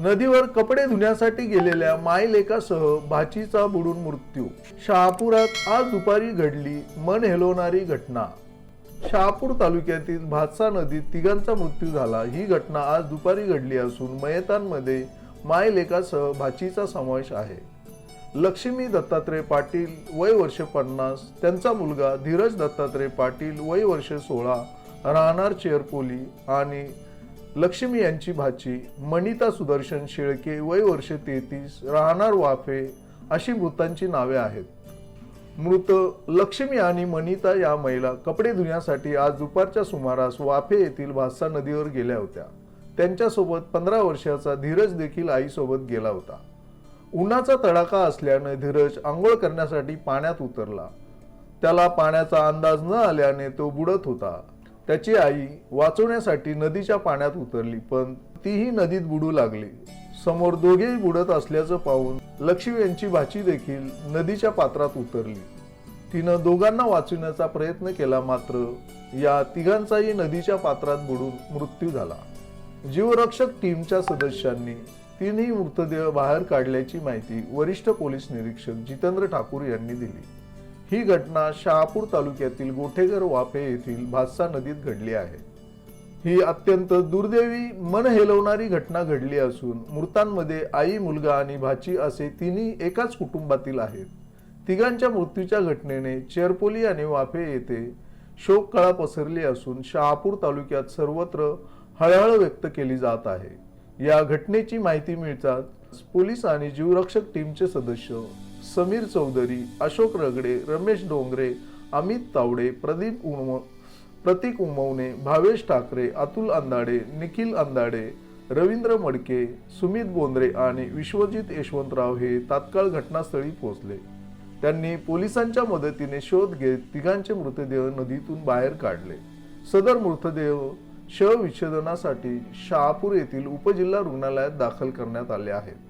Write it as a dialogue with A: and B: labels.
A: नदीवर कपडे धुण्यासाठी गेलेल्या मायलेकासह भाचीचा बुडून मृत्यू. शहापुरात आज दुपारी घडली मन हेलवणारी घटना. शहापूर तालुक्यातील भातसा नदीत तिघांचा मृत्यू झाला. ही घटना आज दुपारी घडली असून मयतांमध्ये मायलेकासह भाचीचा समावेश आहे. लक्ष्मी दत्तात्रय पाटील वय वर्ष पन्नास त्यांचा मुलगा धीरज दत्तात्रय पाटील वय वर्ष सोळा राहणार चेअरपोली आणि लक्ष्मी यांची भाची मनिता सुदर्शन शेळके वय वर्ष तेहतीस राहणार वाफे अशी मृतांची नावे आहेत. मृत लक्ष्मी आणि मनिता या महिला कपडे धुण्यासाठी आज दुपारच्या सुमारास वाफे येथील भासा नदीवर गेल्या होत्या. त्यांच्यासोबत पंधरा वर्षाचा धीरज देखील आईसोबत गेला होता. उन्हाचा तडाखा असल्याने धीरज आंघोळ करण्यासाठी पाण्यात उतरला. त्याला पाण्याचा अंदाज न आल्याने तो बुडत होता. त्याची आई वाचवण्यासाठी नदीच्या पाण्यात उतरली पण तीही नदीत बुडू लागली. समोर दोघेही बुडत असल्याचं पाहून लक्ष्मी यांची भाची देखील नदीच्या पात्रात उतरली. तिनं दोघांना वाचवण्याचा प्रयत्न केला मात्र या तिघांचाही नदीच्या पात्रात बुडून मृत्यू झाला. जीवरक्षक टीमच्या सदस्यांनी तीनही मृतदेह बाहेर काढल्याची माहिती वरिष्ठ पोलीस निरीक्षक जितेंद्र ठाकूर यांनी दिली. ही घटना शहापूर तालुक्यातील गोठेघर वाफे येथील भातसा नदीत घडली आहे. ही अत्यंत दुर्दैवी मन हेलवणारी घटना घडली असून मृतांमध्ये आई मुलगा आणि भाची असे तिन्ही एकाच कुटुंबातील आहेत. तिघांच्या मृत्यूच्या घटनेने चेरपोली आणि वाफे येथे शोककळा पसरली असून शहापूर तालुक्यात सर्वत्र हळहळ व्यक्त केली जात आहे. या घटनेची माहिती मिळताच पोलीस आणि जीवरक्षक टीमचे सदस्य समीर चौधरी अशोक रगडे रमेश डोंगरे अमित तावडे प्रदीप उम प्रतीक उमवणे भावेश ठाकरे अतुल अंदाडे निखिल अंदाडे रवींद्र मडके सुमित बोंद्रे आणि विश्वजित यशवंतराव हे तात्काळ घटनास्थळी पोहोचले. त्यांनी पोलिसांच्या मदतीने शोध घेत तिघांचे मृतदेह नदीतून बाहेर काढले. सदर मृतदेह शवविच्छेदनासाठी शहापूर येथील उपजिल्हा रुग्णालयात दाखल करण्यात आले आहेत.